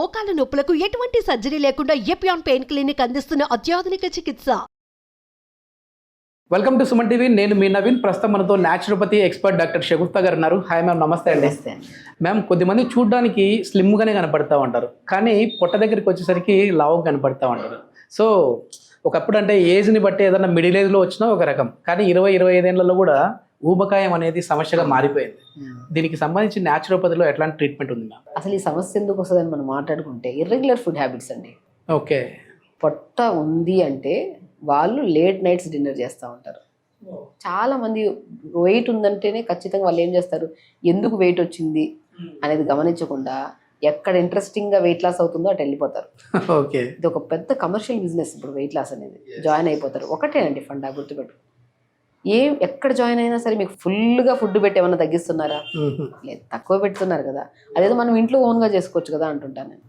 మోకాల నొప్పులకు ఎటువంటి సర్జరీ లేకుండా ఎపియాన్ పెయిన్ క్లినిక్ అందిస్తున్న అత్యాధునిక చికిత్స. Welcome to Suman TV. నేను మీ నవీన్. ప్రస్తుతం మనతో న్యాచురోపతి ఎక్స్పర్ట్ డాక్టర్ షగుఫ్తా గారు ఉన్నారు. హాయ్ మ్యామ్ నమస్తే అండి. మ్యామ్ కొద్దిమంది చూడడానికి స్లిమ్గానే కనపడతా ఉంటారు. కానీ పొట్ట దగ్గరికి వచ్చేసరికి లావుగా కనపడతా ఉంటారు. సో ఒకప్పుడు అంటే ఏజ్ని బట్టి ఏదైనా మిడిల్ ఏజ్లో వచ్చినా ఒక రకం. కానీ ఇరవై ఇరవై ఐదేళ్ళలో కూడా ఊబకాయం అనేది సమస్యగా మారిపోయింది. దీనికి సంబంధించి న్యాచురోపతిలో ఎట్లాంటి ట్రీట్మెంట్ ఉంది మ్యామ్? అసలు ఈ సమస్య ఎందుకు వస్తుందని మనం మాట్లాడుకుంటే ఇర్రెగ్యులర్ ఫుడ్ హ్యాబిట్స్ అండి. ఓకే. పొట్ట ఉంది అంటే వాళ్ళు లేట్ నైట్స్ డిన్నర్ చేస్తూ ఉంటారు. చాలా మంది వెయిట్ ఉందంటేనే ఖచ్చితంగా వాళ్ళు ఏం చేస్తారు? ఎందుకు వెయిట్ వచ్చింది? అనేది గమనించకుండా ఎక్కడ ఇంట్రెస్టింగ్గా వెయిట్ లాస్ అవుతుందో అటు వెళ్ళిపోతారు. ఓకే. ఇది ఒక పెద్ద కమర్షియల్ బిజినెస్ ఇప్పుడు వెయిట్ లాస్ అనేది. జాయిన్ అయిపోతారు. ఒకటేనండి ఫండా గుర్తుపెట్టు ఏం ఎక్కడ జాయిన్ అయినా సరే మీకు ఫుల్గా ఫుడ్ పెట్టి ఏమన్నా తగ్గిస్తున్నారా? లేదు తక్కువ పెడుతున్నారు కదా. అదేదో మనం ఇంట్లో ఓన్గా చేసుకోవచ్చు కదా అంటుంటాను నేను.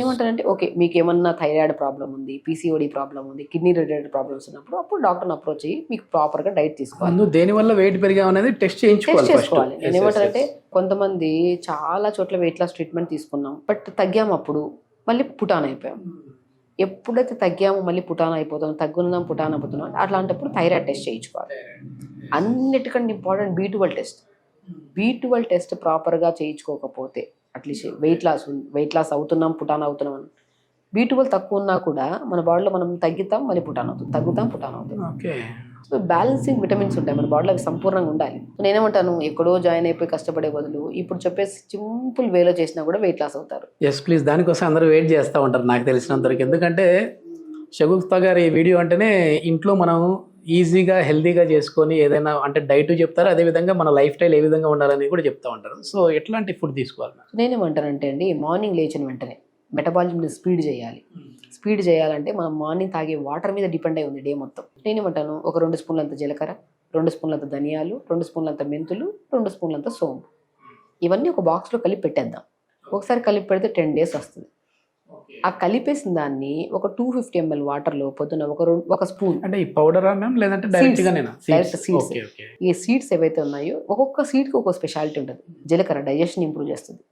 ఏమంటానంటే ఓకే మీకు ఏమన్నా థైరాయిడ్ ప్రాబ్లం ఉంది పీసీఓడి ప్రాబ్లం ఉంది కిడ్నీ రిలేటెడ్ ప్రాబ్లమ్స్ ఉన్నప్పుడు అప్పుడు డాక్టర్ని అప్రోచ్ అయ్యి మీకు ప్రాపర్గా డైట్ తీసుకోవాలి. దేని వల్ల వెయిట్ పెరిగా అనేది టెస్ట్ చేయించుకోవాలి చేసుకోవాలి. నేను ఏమంటానంటే కొంతమంది చాలా చోట్ల వెయిట్ లాస్ ట్రీట్మెంట్ తీసుకున్నాం బట్ తగ్గాము అప్పుడు. మళ్ళీ పుటాన్ అయిపోయాం. ఎప్పుడైతే తగ్గామో మళ్ళీ పుటాన్ అయిపోతాం తగ్గున్నాం పుటాన్ అయిపోతున్నాం అట్లాంటప్పుడు థైరాయిడ్ టెస్ట్ చేయించుకోవాలి. అన్నిటికంటే important B twelve test. B twelve test ప్రాపర్గా చేయించుకోకపోతే at least weight loss weight loss అవుతున్నాం పుటాన్ అవుతున్నాం అని. బీ ట్వెల్వ్ తక్కువ ఉన్నా కూడా మన బాడీలో మనం తగ్గుతాం మళ్ళీ పుటాన్ అవుతుంది. తగ్గుతాం పుటాన్ అవుతుంది. ఓకే. సో బ్యాలెన్సింగ్ విటమిన్స్ ఉంటాయి. మన బాడీలో అవి సంపూర్ణంగా ఉండాలి. నేనేమంటాను? ఎక్కడో జాయిన్ అయిపోయి కష్టపడే బదులు ఇప్పుడు చెప్పే సింపుల్ వేలో చేసినా కూడా వెయిట్ లాస్ అవుతారు. ఎస్ ప్లీజ్ దానికోసం అందరూ వెయిట్ చేస్తూ ఉంటారు నాకు తెలిసినంతవరకు. ఎందుకంటే షగుఫ్తా గారి వీడియో అంటేనే ఇంట్లో మనం ఈజీగా హెల్తీగా చేసుకొని ఏదైనా అంటే డైట్ చెప్తారు? అదేవిధంగా మన లైఫ్ స్టైల్ ఏ విధంగా ఉండాలని కూడా చెప్తా ఉంటారు. సో ఎట్లాంటి ఫుడ్ తీసుకోవాలి? నేనేమంటానంటే అండి మార్నింగ్ లేచిన వెంటనే మెటబాలిజంని స్పీడ్ చేయాలి. స్పీడ్ చేయాలంటే మనం మార్నింగ్ తాగే వాటర్ మీద డిపెండ్ అయి ఉంది డే మొత్తం. నేనేమంటాను ఒక రెండు స్పూన్లంత జీలకర్ర రెండు స్పూన్లంత ధనియాలు రెండు స్పూన్లంత మెంతులు రెండు స్పూన్లంత సోంపు. ఇవన్నీ ఒక బాక్స్లో కలిపి పెట్టేద్దాం. ఒకసారి కలిపి పెడితే టెన్ డేస్ వస్తుంది. ఆ కలిపేసిన దాన్ని ఒక టూ ఫిఫ్టీ ఎంఎల్ వాటర్లో పొద్దున ఒక రెండు ఒక స్పూన్ అంటే ఈ పౌడరా మ్యామ్? లేదంటే డైరెక్ట్ ఈ సీడ్స్ ఏవైతే ఉన్నాయో ఒక్కొక్క సీడ్కి ఒక్కొక్క స్పెషాలిటీ ఉంటుంది. జీలకర్ర డైజెషన్ ఇంప్రూవ్ చేస్తుంది.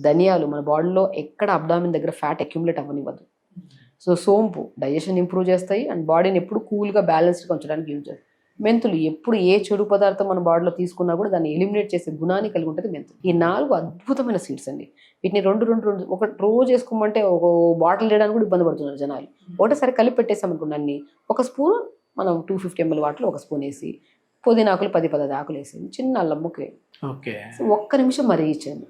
ధనియాలు మన బాడీలో ఎక్కడ అబ్డామిన్ దగ్గర ఫ్యాట్ అక్యుములేట్ అవ్వనివ్వదు. సో సోంపు డైజెషన్ ఇంప్రూవ్ చేస్తాయి అండ్ బాడీని ఎప్పుడు కూల్గా బ్యాలెన్స్డ్గా ఉంచడానికి యూజ్ చేస్తాయి. మెంతులు ఎప్పుడు ఏ చెడు పదార్థం మన బాడీలో తీసుకున్నా కూడా దాన్ని ఎలిమినేట్ చేసే గుణాన్ని కలిగి ఉంటుంది మెంతులు. ఈ నాలుగు అద్భుతమైన సీడ్స్ అండి. వీటిని రెండు రెండు రెండు ఒక రోజు వేసుకోమంటే ఒక బాటిల్ చేయడానికి కూడా ఇబ్బంది పడుతున్నారు జనాలు. ఒకటేసారి కలిపి పెట్టేసాం అనుకోండి అన్ని. ఒక స్పూన్ మనం టూ ఫిఫ్టీ ఎంఎల్ వాటర్లో ఒక స్పూన్ వేసి పుదీనాకులు పది పది ఆకులు వేసి చిన్న అల్లం ముక్క వేయండి. ఓకే. సో ఒక్క నిమిషం మరిగించండి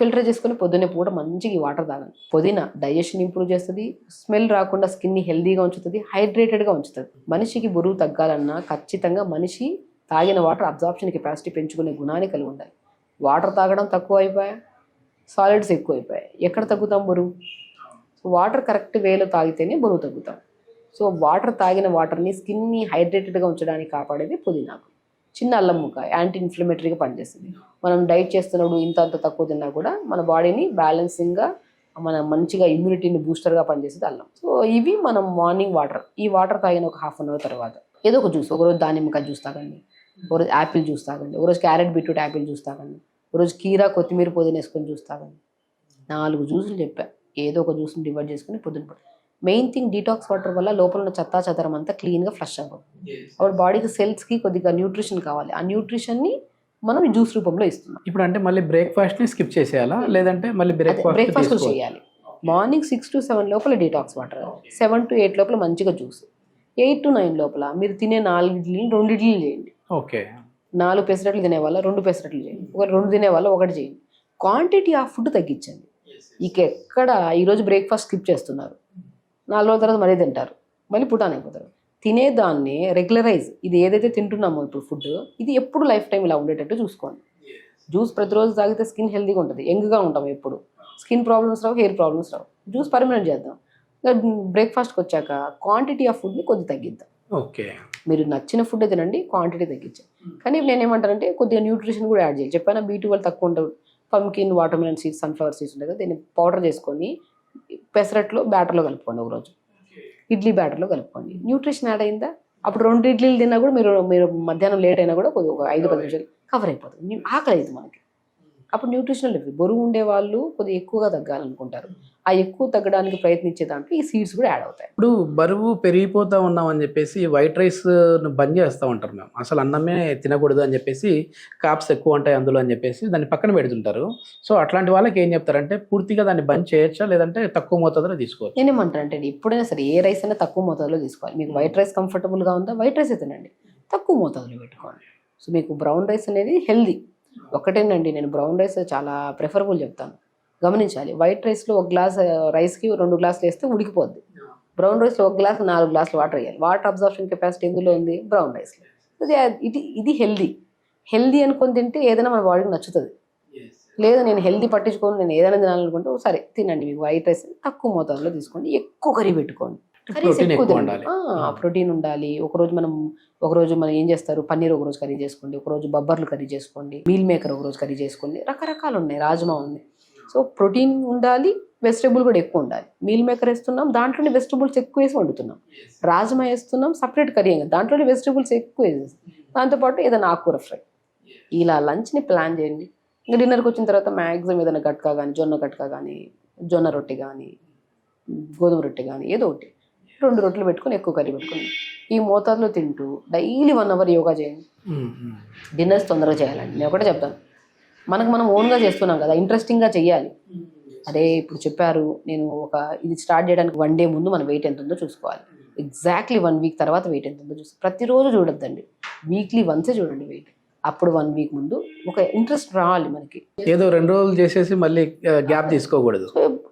ఫిల్టర్ చేసుకుని పొద్దున్నే పూట మంచిగా ఈ వాటర్ తాగండి పుదీనా డైజెషన్ ఇంప్రూవ్ చేస్తుంది స్మెల్ రాకుండా స్కిన్ని హెల్దీగా ఉంచుతుంది హైడ్రేటెడ్గా ఉంచుతుంది. మనిషికి బరువు తగ్గాలన్నా ఖచ్చితంగా మనిషి తాగిన వాటర్ అబ్జార్ప్షన్ కెపాసిటీ పెంచుకునే గుణాన్ని కలిగి ఉండాలి. వాటర్ తాగడం తక్కువ అయిపోయాయి సాలిడ్స్ ఎక్కువ అయిపోయాయి ఎక్కడ తగ్గుతాం బరువు? సో వాటర్ కరెక్ట్ వేలో తాగితేనే బరువు తగ్గుతాం. సో వాటర్ తాగిన వాటర్ని స్కిన్ని హైడ్రేటెడ్గా ఉంచడానికి కాపాడేది పుదీనాకు. చిన్న అల్లం ముక్క యాంటీ ఇన్ఫ్లమేటరీగా పనిచేస్తుంది. మనం డైట్ చేస్తున్నప్పుడు ఇంత అంత తక్కువ తిన్నా కూడా మన బాడీని బ్యాలెన్సింగ్గా మన మంచిగా ఇమ్యూనిటీని బూస్టర్గా పనిచేసేది అల్లం. సో ఇవి మనం మార్నింగ్ వాటర్ ఈ వాటర్ తాగిన ఒక హాఫ్ అన్ అవర్ తర్వాత. ఏదో ఒక జ్యూస్ ఒకరోజు దానిమ్మకాయ జ్యూస్ తాగండి. ఒకరోజు యాపిల్ జ్యూస్ తాగండి. ఒకరోజు క్యారెట్ బీట్రూట్ యాపిల్ జ్యూస్ తాగండి. ఒకరోజు కీరా కొత్తిమీర పుదీనా వేసుకొని జ్యూస్ తాగండి. నాలుగు జ్యూసులు చెప్పా. ఏదో ఒక జ్యూస్ని డివైడ్ చేసుకుని పొద్దున పడుతుంది మెయిన్ థింగ్ డీటాక్స్ వాటర్ వల్ల లోపల ఉన్న చెత్తా చెదరం అంతా క్లీన్గా ఫ్లష్ అవ్వదు. అప్పుడు బాడీకి సెల్స్కి కొద్దిగా న్యూట్రిషన్ కావాలి. ఆ న్యూట్రిషన్ని మనం జ్యూస్ రూపంలో ఇస్తున్నాం. ఇప్పుడు అంటే మళ్ళీ బ్రేక్ఫాస్ట్ని స్కిప్ చేసేయాలా? లేదంటే మళ్ళీ బ్రేక్ఫాస్ట్ బ్రేక్ఫాస్ట్ చేయాలి. మార్నింగ్ సిక్స్ టు సెవెన్ లోపల detox water seven to eight లోపల మంచిగా జ్యూస్ ఎయిట్ టు నైన్ లోపల మీరు తినే నాలుగు ఇడ్లీని రెండు ఇడ్లీలు చేయండి. ఓకే. నాలుగు పెసరట్లు తినే వాళ్ళ రెండు పెసరట్లు చేయండి. ఒక రెండు తినే వాళ్ళ ఒకటి చేయండి. క్వాంటిటీ ఆఫ్ ఫుడ్ తగ్గించండి. ఇక ఎక్కడ ఈరోజు బ్రేక్ఫాస్ట్ స్కిప్ చేస్తున్నారు? నాలుగు రోజుల తర్వాత మరీ తింటారు. మళ్ళీ పుటాన్ అయిపోతారు. తినేదాన్ని రెగ్యులరైజ్. ఇది ఏదైతే తింటున్నామో ఇప్పుడు ఫుడ్ ఇది ఎప్పుడు లైఫ్ టైం ఇలా ఉండేటట్టు చూసుకోండి. జ్యూస్ ప్రతిరోజు తాగితే స్కిన్ హెల్తీగా ఉంటుంది. యంగ్గా ఉంటాం ఎప్పుడు. స్కిన్ ప్రాబ్లమ్స్ రావు హెయిర్ ప్రాబ్లమ్స్ రావు. జ్యూస్ పర్మనెంట్ చేద్దాం. బ్రేక్ఫాస్ట్కి వచ్చాక క్వాంటిటీ ఆఫ్ ఫుడ్ని కొద్ది తగ్గిద్దాం. ఓకే. మీరు నచ్చిన ఫుడ్ తినండి క్వాంటిటీ తగ్గించండి. కానీ నేను ఏమంటానంటే కొద్దిగా న్యూట్రిషన్ కూడా యాడ్ చేయాలి చెప్పాను బీ ట్వెల్వ్ తక్కువ ఉంటుంది. Pumpkin watermelon seeds sunflower seeds ఉంటాయి కదా దీన్ని పౌడర్ చేసుకొని పెసరట్లో బ్యాటర్లో కలుపుకోండి ఒకరోజు. ఇడ్లీ బ్యాటర్లో కలుపుకోండి. న్యూట్రిషన్ యాడ్ అయిందా? అప్పుడు రెండు ఇడ్లీలు తిన్నా కూడా మీరు మీరు మధ్యాహ్నం లేట్ అయినా కూడా ఒక ఐదు పది నిమిషాలు కవర్ అయిపోతుంది. ఆకలి అవుతుంది మనకి. అప్పుడు న్యూట్రిషనల్ డెఫిషియన్సీ బరువు ఉండే వాళ్ళు కొద్దిగా ఎక్కువగా తగ్గాలనుకుంటారు. ఆ ఎక్కువ తగ్గడానికి ప్రయత్నించే దాంట్లో ఈ సీడ్స్ కూడా యాడ్ అవుతాయి. ఇప్పుడు బరువు పెరిగిపోతా ఉన్నాం అని చెప్పేసి వైట్ రైస్ బంద్ చేస్తూ ఉంటారు మేము. అసలు అన్నమే తినకూడదు అని చెప్పేసి కాప్స్ ఎక్కువ ఉంటాయి అందులో అని చెప్పేసి దాన్ని పక్కన పెడుతుంటారు. సో అట్లాంటి వాళ్ళకి ఏం చెప్తారంటే పూర్తిగా దాన్ని బంద్ చేయొచ్చా లేదంటే తక్కువ మోతాదులో తీసుకోవచ్చు? నేనేమంటాను అంటే ఎప్పుడైనా సరే ఏ రైస్ అయినా తక్కువ మోతాదులో తీసుకోవాలి. మీకు వైట్ రైస్ కంఫర్టబుల్గా ఉందా? వైట్ రైస్ తినండి. తక్కువ మోతాదులో పెట్టుకోండి. సో మీకు బ్రౌన్ రైస్ అనేది హెల్దీ ఒకటేనండి నేను బ్రౌన్ రైస్ చాలా ప్రిఫరబుల్ చెప్తాను. గమనించాలి వైట్ రైస్లో ఒక గ్లాస్ రైస్కి రెండు గ్లాసులు వేస్తే ఉడికిపోద్ది. బ్రౌన్ రైస్లో ఒక గ్లాస్ నాలుగు గ్లాసులు వాటర్ వేయాలి. వాటర్ అబ్జర్ప్షన్ కెపాసిటీ ఎందులో ఉంది? బ్రౌన్ రైస్లో. ఇది ఇది హెల్దీ. హెల్దీ అనుకొని తింటే ఏదైనా మన బాడీకి నచ్చుతుంది. లేదు నేను హెల్దీ పట్టించుకొని నేను ఏదైనా తినాలనుకుంటే సరే తినండి మీకు వైట్ రైస్ తక్కువ మోతాదులో తీసుకోండి ఎక్కువ కర్రీ పెట్టుకోండి. ప్రోటీన్ ఎక్కువ. ఉండాలి. ప్రోటీన్ ఉండాలి. ఒకరోజు మనం ఒకరోజు మనం ఏం చేస్తారు? పన్నీర్ ఒకరోజు కర్రీ చేసుకోండి. ఒకరోజు బొబ్బర్లు కర్రీ చేసుకోండి. మీల్ మేకర్ ఒకరోజు కర్రీ చేసుకోండి. రకరకాలు ఉన్నాయి. రాజ్మా ఉంది. సో ప్రోటీన్ ఉండాలి వెజిటేబుల్ కూడా ఎక్కువ ఉండాలి. మీల్ మేకర్ వేస్తున్నాం దాంట్లోనే వెజిటబుల్స్ ఎక్కువ వేసి వండుతున్నాం. రాజ్మా వేస్తున్నాం సపరేట్ కర్రీ ఇంకా దాంట్లోనే వెజిటబుల్స్ ఎక్కువ వేసేసి దాంతోపాటు ఏదైనా ఆకుకూర ఫ్రై. ఇలా లంచ్ని ప్లాన్ చేయండి. ఇంకా డిన్నర్కి వచ్చిన తర్వాత మ్యాక్సిమం ఏదైనా గట్కా కానీ జొన్న గట్కా కానీ జొన్న రొట్టె కానీ గోధుమ రొట్టె కానీ ఏదో ఒకటి. రెండు రొట్టెలు పెట్టుకొని ఎక్కువ కర్రీ పెట్టుకొని. ఈ మోతాదులో తింటూ డైలీ వన్ అవర్ యోగా చేయండి. డిన్నర్స్ తొందరగా చేయాలండి. నేను ఒకటే చెప్తాను. మనకు మనం ఓన్గా చేస్తున్నాం కదా ఇంట్రెస్టింగ్గా చెయ్యాలి. అదే ఇప్పుడు చెప్పారు నేను ఒక ఇది స్టార్ట్ చేయడానికి వన్ డే ముందు మన వెయిట్ ఎంత ఉందో చూసుకోవాలి. ఎగ్జాక్ట్లీ వన్ వీక్ తర్వాత వెయిట్ ఎంత ఉందో చూసుకో ప్రతిరోజు చూడొద్దండి. వీక్లీ వన్సే చూడండి వెయిట్ అప్పుడు వన్ వీక్ ముందు ఒక ఇంట్రెస్ట్ రావాలి మనకి. ఏదో రెండు రోజులు చేసేసి మళ్ళీ గ్యాప్ తీసుకోకూడదు.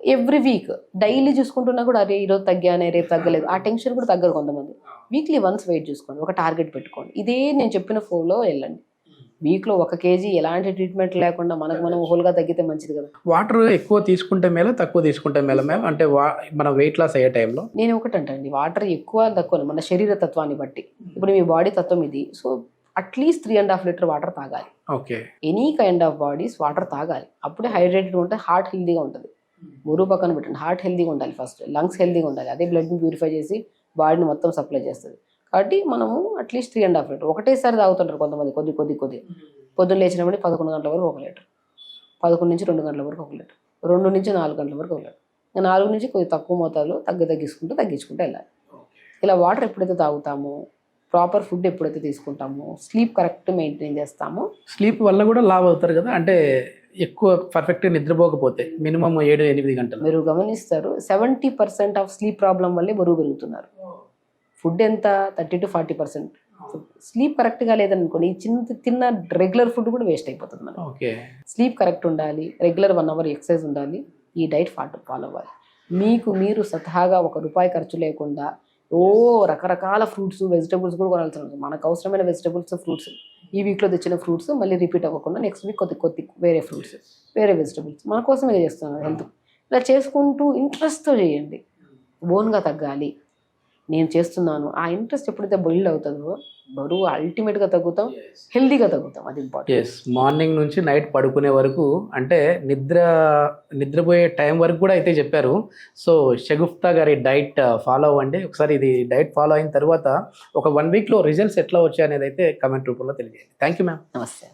ఎవ్రీ వీక్ డైలీ చూసుకుంటున్నా కూడా అరే ఈరోజు తగ్గానే రేపు తగ్గలేదు. ఆ టెన్షన్ కూడా తగ్గరు కొంతమంది. వీక్లీ వన్స్ వెయిట్ చూసుకోండి. ఒక టార్గెట్ పెట్టుకోండి. ఇదే నేను చెప్పిన ఫ్లోలో వెళ్ళండి. వీక్లో ఒక కేజీ ఎలాంటి ట్రీట్మెంట్ లేకుండా మనకు మనం హోల్గా తగ్గితే మంచిది కదా. వాటర్ ఎక్కువ తీసుకుంటే మేల తక్కువ తీసుకుంటే మేల మ్యామ్ అంటే మన వెయిట్ లాస్ అయ్యే టైంలో? నేను ఒకటి అంటండి వాటర్ ఎక్కువ తక్కువ మన శరీర తత్వాన్ని బట్టి. ఇప్పుడు మీ బాడీ తత్వం ఇది. So at least three and half litre water తాగాలి. Okay. Any kind of bodies water తాగాలి. అప్పుడే హైడ్రేటెడ్ ఉంటే హార్ట్ హెల్దీగా ఉంటుంది. బరువు పక్కన పెట్టండి. హార్ట్ హెల్దీగా ఉండాలి ఫస్ట్ లంగ్స్ హెల్దీగా ఉండాలి. అదే బ్లడ్ని ప్యూరిఫై చేసి బాడీని మొత్తం సప్లై చేస్తుంది. కాబట్టి మనము at least three and half litre. ఒకటేసారి తాగుతుంటారు కొంతమంది కొద్ది కొద్ది కొద్ది. పొద్దున్న లేచినప్పుడు పదకొండు గంటల వరకు ఒక లీటర్. పదకొండు నుంచి రెండు గంటల వరకు ఒక లీటర్. రెండు నుంచి నాలుగు గంటల వరకు ఒక లీటర్. ఇంకా నాలుగు నుంచి కొద్ది తక్కువ మోతాదులో తగ్గి తగ్గించుకుంటూ తగ్గించుకుంటూ వెళ్ళాలి. ఇలా వాటర్ ఎప్పుడైతే తాగుతామో ప్రాపర్ ఫుడ్ ఎప్పుడైతే తీసుకుంటామో స్లీప్ కరెక్ట్ మెయింటైన్ చేస్తామో స్లీప్ వల్ల కూడా లావ్ అవుతారు కదా. అంటే ఎక్కువ పర్ఫెక్ట్గా నిద్రపోకపోతే మినిమం ఏడు ఎనిమిది గంటలు. మీరు గమనిస్తారు seventy percent of sleep problem వల్లే బరువు పెరుగుతున్నారు. ఫుడ్ ఎంత? Thirty to forty percent sleep కరెక్ట్గా లేదనుకోండి ఈ చిన్న తిన్న రెగ్యులర్ ఫుడ్ కూడా వేస్ట్ అయిపోతుంది మనకి. ఓకే. స్లీప్ కరెక్ట్ ఉండాలి రెగ్యులర్ వన్ అవర్ ఎక్సర్సైజ్ ఉండాలి ఈ డైట్ ఫాలో అవ్వాలి. మీకు మీరు స్వతహాగా ఒక రూపాయి ఖర్చు లేకుండా ఓ రకరకాల ఫ్రూట్స్ వెజిటబుల్స్ కూడా లేదు. మనకు అవసరమైన వెజిటబుల్స్ ఫ్రూట్స్. ఈ వీక్లో తెచ్చిన ఫ్రూట్స్ మళ్ళీ రిపీట్ అవ్వకుండా నెక్స్ట్ వీక్ కొద్ది కొద్ది వేరే ఫ్రూట్స్ వేరే వెజిటబుల్స్. మన కోసం ఇది చేస్తున్నాను హెల్త్ ఇలా చేసుకుంటూ ఇంట్రెస్ట్తో చేయండి. ఓన్గా తగ్గాలి. నేను చేస్తున్నాను. ఆ ఇంట్రెస్ట్ ఎప్పుడైతే బిల్డ్ అవుతుందో బరువు అల్టిమేట్గా తగ్గుతాం హెల్దీగా తగ్గుతాం. అది ఇంపార్టెంట్ ఎస్ మార్నింగ్ నుంచి నైట్ పడుకునే వరకు అంటే నిద్ర నిద్రపోయే టైం వరకు కూడా అయితే చెప్పారు. సో షగుఫ్తా గారి డైట్ ఫాలో అవ్వండి. ఒకసారి ఇది డైట్ ఫాలో అయిన తర్వాత ఒక వన్ వీక్లో రిజల్ట్స్ ఎట్లా వచ్చాయి అనేది అయితే కమెంట్ రూపంలో తెలియజేయండి. థ్యాంక్ యూ మ్యామ్ నమస్తే.